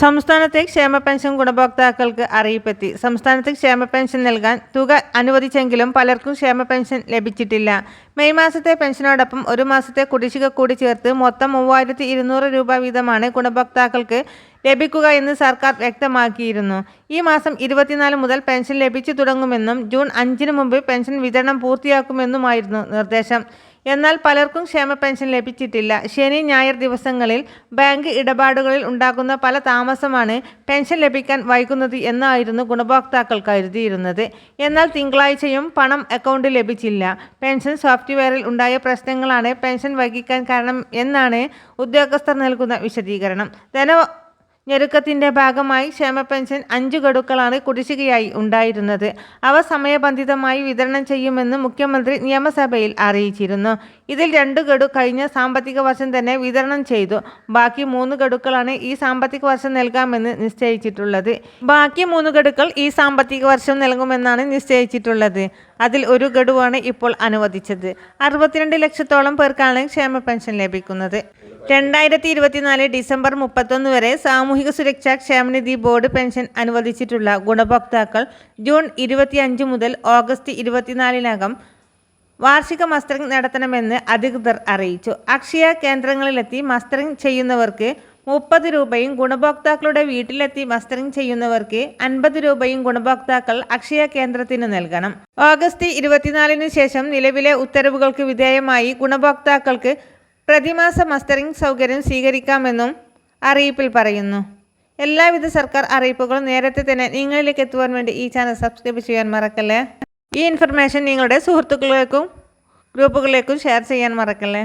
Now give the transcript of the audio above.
സംസ്ഥാനത്തെ ക്ഷേമ പെൻഷൻ ഗുണഭോക്താക്കൾക്ക് അറിയിപ്പെത്തി. സംസ്ഥാനത്ത് ക്ഷേമ പെൻഷൻ നൽകാൻ തുക അനുവദിച്ചെങ്കിലും പലർക്കും ക്ഷേമ പെൻഷൻ ലഭിച്ചിട്ടില്ല. മെയ് മാസത്തെ പെൻഷനോടൊപ്പം ഒരു മാസത്തെ കുടിശ്ശിക കൂടി ചേർത്ത് മൊത്തം മൂവായിരത്തി ഇരുന്നൂറ് രൂപ വീതമാണ് ഗുണഭോക്താക്കൾക്ക് ലഭിക്കുക എന്ന് സർക്കാർ വ്യക്തമാക്കിയിരുന്നു. ഈ മാസം ഇരുപത്തിനാല് മുതൽ പെൻഷൻ ലഭിച്ചു തുടങ്ങുമെന്നും ജൂൺ അഞ്ചിന് മുമ്പ് പെൻഷൻ വിതരണം പൂർത്തിയാക്കുമെന്നുമായിരുന്നു നിർദ്ദേശം. എന്നാൽ പലർക്കും ക്ഷേമ പെൻഷൻ ലഭിച്ചിട്ടില്ല. ശനി ഞായർ ദിവസങ്ങളിൽ ബാങ്ക് ഇടപാടുകളിൽ ഉണ്ടാകുന്ന പല താമസമാണ് പെൻഷൻ ലഭിക്കാൻ വൈകുന്നത് എന്നായിരുന്നു ഗുണഭോക്താക്കൾ കരുതിയിരുന്നത്. എന്നാൽ തിങ്കളാഴ്ചയും പണം അക്കൗണ്ട് ലഭിച്ചില്ല. പെൻഷൻ സോഫ്റ്റ്വെയറിൽ ഉണ്ടായ പ്രശ്നങ്ങളാണ് പെൻഷൻ വൈകിക്കാൻ കാരണം എന്നാണ് ഉദ്യോഗസ്ഥർ നൽകുന്ന വിശദീകരണം. ധന ഞെരുക്കത്തിന്റെ ഭാഗമായി ക്ഷേമ പെൻഷൻ അഞ്ചു ഗഡുക്കളാണ് കുടിശ്ശികയായി ഉണ്ടായിരുന്നത്. അവ സമയബന്ധിതമായി വിതരണം ചെയ്യുമെന്ന് മുഖ്യമന്ത്രി നിയമസഭയിൽ അറിയിച്ചിരുന്നു. ഇതിൽ രണ്ട് ഗഡു കഴിഞ്ഞ സാമ്പത്തിക വർഷം തന്നെ വിതരണം ചെയ്തു. ബാക്കി മൂന്ന് ഗഡുക്കളാണ് ഈ സാമ്പത്തിക വർഷം നൽകാമെന്ന് നിശ്ചയിച്ചിട്ടുള്ളത്. ബാക്കി മൂന്ന് ഗഡുക്കൾ ഈ സാമ്പത്തിക വർഷം നൽകുമെന്നാണ് നിശ്ചയിച്ചിട്ടുള്ളത്. അതിൽ ഒരു ഗഡുവാണ് ഇപ്പോൾ അനുവദിച്ചത്. അറുപത്തിരണ്ട് ലക്ഷത്തോളം പേർക്കാണ് ക്ഷേമ പെൻഷൻ ലഭിക്കുന്നത്. രണ്ടായിരത്തി ഇരുപത്തിനാല് ഡിസംബർ മുപ്പത്തൊന്ന് വരെ സാമൂഹിക സുരക്ഷാ ക്ഷേമനിധി ബോർഡ് പെൻഷൻ അനുവദിച്ചിട്ടുള്ള ഗുണഭോക്താക്കൾ ജൂൺ ഇരുപത്തിയഞ്ച് മുതൽ ഓഗസ്റ്റ് ഇരുപത്തിനാലിനകം വാർഷിക മസ്റ്ററിംഗ് നടത്തണമെന്ന് അധികൃതർ അറിയിച്ചു. അക്ഷയ കേന്ദ്രങ്ങളിലെത്തി മസ്റ്ററിംഗ് ചെയ്യുന്നവർക്ക് മുപ്പത് രൂപയും ഗുണഭോക്താക്കളുടെ വീട്ടിലെത്തി മസ്റ്ററിംഗ് ചെയ്യുന്നവർക്ക് അൻപത് രൂപയും ഗുണഭോക്താക്കൾ അക്ഷയ കേന്ദ്രത്തിന് നൽകണം. ഓഗസ്റ്റ് ഇരുപത്തിനാലിന് ശേഷം നിലവിലെ ഉത്തരവുകൾക്ക് വിധേയമായി ഗുണഭോക്താക്കൾക്ക് പ്രതിമാസ മസ്റ്ററിംഗ് സൗകര്യം സ്വീകരിക്കാമെന്നും അറിയിപ്പിൽ പറയുന്നു. എല്ലാവിധ സർക്കാർ അറിയിപ്പുകളും നേരത്തെ തന്നെ നിങ്ങളിലേക്ക് എത്തുവാൻ വേണ്ടി ഈ ചാനൽ സബ്സ്ക്രൈബ് ചെയ്യാൻ മറക്കല്ലേ? ഈ ഇൻഫർമേഷൻ നിങ്ങളുടെ സുഹൃത്തുക്കളിലേക്കും ഗ്രൂപ്പുകളിലേക്കും ഷെയർ ചെയ്യാൻ മറക്കല്ലേ?